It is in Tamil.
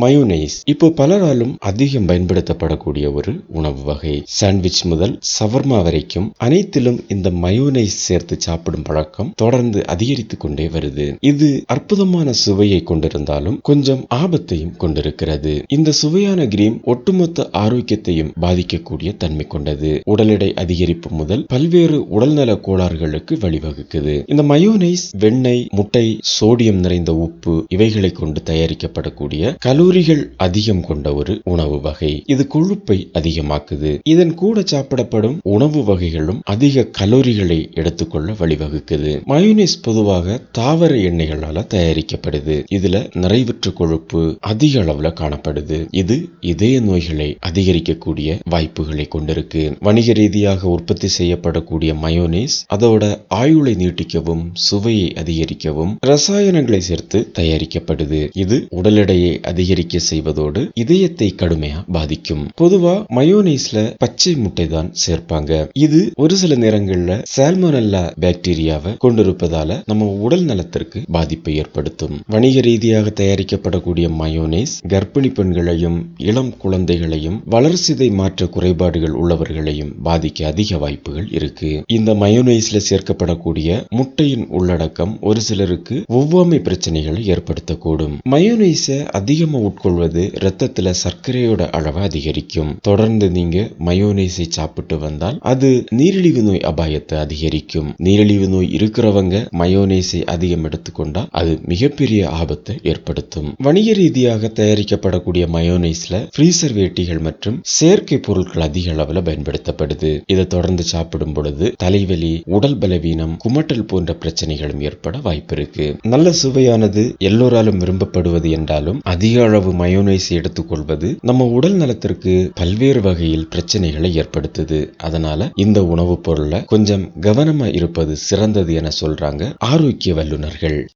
மயோனைஸ் இப்போ பலராலும் அதிகம் பயன்படுத்தப்படக்கூடிய ஒரு உணவு வகை. சாண்ட்விச் முதல் சவர்மா வரைக்கும் அனைத்திலும் இந்த மயோனைஸ் சேர்த்து சாப்பிடும் பழக்கம் தொடர்ந்து அதிகரித்துக் கொண்டே வருது. இது அற்புதமான சுவையை கொண்டிருந்தாலும் கொஞ்சம் ஆபத்தையும் கொண்டிருக்கிறது. இந்த சுவையான கிரீம் ஒட்டுமொத்த ஆரோக்கியத்தையும் பாதிக்கக்கூடிய தன்மை கொண்டது. உடல் எடை அதிகரிப்பு முதல் பல்வேறு உடல்நல கோளாறுகளுக்கு வழிவகுக்குது. இந்த மயோனைஸ் வெண்ணெய் முட்டை சோடியம் நிறைந்த உப்பு இவைகளை கொண்டு தயாரிக்கப்படக்கூடிய கலோரிகள் அதிகம் கொண்ட ஒரு உணவு வகை. இது கொழுப்பை அதிகமாக்குது. இதன் கூட சாப்பிடப்படும் உணவு வகைகளும் அதிக கலோரிகளை எடுத்துக்கொள்ள வழிவகுக்குது. மயோனைஸ் பொதுவாக தாவர எண்ணெய்களால தயாரிக்கப்படுது. இதுல நிறைவுற்ற கொழுப்பு அதிக அளவுல காணப்படுது. இது இதய நோய்களை அதிகரிக்கக்கூடிய வாய்ப்புகளை கொண்டிருக்கு. வணிக ரீதியாக உற்பத்தி செய்யப்படக்கூடிய மயோனைஸ் அதோட ஆயுளை நீட்டிக்கவும் சுவையை அதிகரிக்கவும் ரசாயனங்களை சேர்த்து தயாரிக்கப்படுது. இது உடல் எடையை அதிகரிக்க அதிகரிக்க செய்வதோடு இதயத்தை கடுமையா பாதிக்கும். பொதுவா மயோனைஸ்ல பச்சை முட்டை தான் சேர்ப்பாங்க. இது ஒரு சில நேரங்கள்ல சால்மோனல்லா பாக்டீரியாவை கொண்டிருப்பதால நம்ம உடல் நலத்திற்கு பாதிப்பை ஏற்படுத்தும். வணிக ரீதியாக தயாரிக்கப்படக்கூடிய மயோனைஸ் கர்ப்பிணி பெண்களையும் இளம் குழந்தைகளையும் வளர்சிதை மாற்ற குறைபாடுகள் உள்ளவர்களையும் பாதிக்க அதிக வாய்ப்புகள் இருக்கு. இந்த மயோனைஸ்ல சேர்க்கப்படக்கூடிய முட்டையின் உள்ளடக்கம் ஒரு சிலருக்கு ஒவ்வாமை பிரச்சனைகளை ஏற்படுத்தக்கூடும். மயோனைஸை அதிகமாக உட்கொள்வது ரத்தத்துல சர்க்கரையோட அளவை அதிகரிக்கும். தொடர்ந்து நீங்க மயோனைஸை சாப்பிட்டு வந்தால் அது நீரிழிவு நோய் அபாயத்தை அதிகரிக்கும். நீரிழிவு நோய் இருக்கிறவங்க மயோனைஸை அதிகம் எடுத்துக்கொண்டா அது மிகப்பெரிய ஆபத்தை ஏற்படுத்தும். வணிக ரீதியாக தயாரிக்கப்படக்கூடிய மயோனைஸ்ல ஃப்ரீசர்வேட்டிகள் மற்றும் செயற்கை பொருட்கள் அதிக அளவுல பயன்படுத்தப்படுது. இதை தொடர்ந்து சாப்பிடும் பொழுது தலைவலி உடல் பலவீனம் குமட்டல் போன்ற பிரச்சனைகளும் ஏற்பட வாய்ப்பு இருக்கு நல்ல சுவையானது எல்லோராலும் விரும்பப்படுவது என்றாலும் அதிக அளவு மயோனைஸ் எடுத்துக்கொள்வது நம்ம உடல் நலத்திற்கு பல்வேறு வகையில் பிரச்சனைகளை ஏற்படுத்துது. அதனால இந்த உணவுப் பொருளை கொஞ்சம் கவனமா இருப்பது சிறந்தது என சொல்றாங்க ஆரோக்கிய வல்லுநர்கள்.